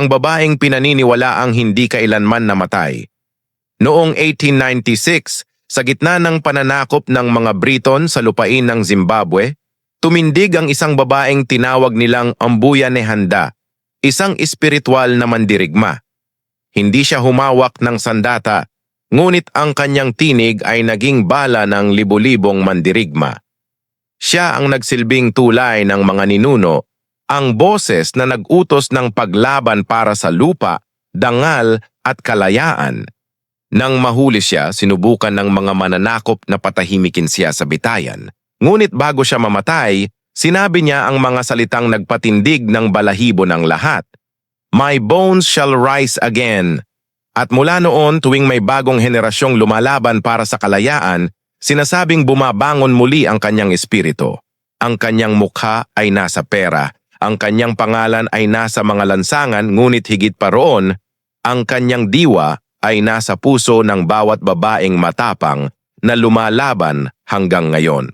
ang babaeng pinaniniwala ang hindi kailanman namatay. Noong 1896, sa gitna ng pananakop ng mga Briton sa lupain ng Zimbabwe, tumindig ang isang babaeng tinawag nilang Ambuya Nehanda, isang espiritual na mandirigma. Hindi siya humawak ng sandata, ngunit ang kanyang tinig ay naging bala ng libo-libong mandirigma. Siya ang nagsilbing tulay ng mga ninuno, ang boses na nag-utos ng paglaban para sa lupa, dangal at kalayaan. Nang mahuli siya, sinubukan ng mga mananakop na patahimikin siya sa bitayan. Ngunit bago siya mamatay, sinabi niya ang mga salitang nagpatindig ng balahibo ng lahat. My bones shall rise again. At mula noon tuwing may bagong henerasyong lumalaban para sa kalayaan, sinasabing bumabangon muli ang kanyang espiritu. Ang kanyang mukha ay nasa pera, ang kanyang pangalan ay nasa mga lansangan ngunit higit pa roon, ang kanyang diwa ay nasa puso ng bawat babaeng matapang na lumalaban hanggang ngayon.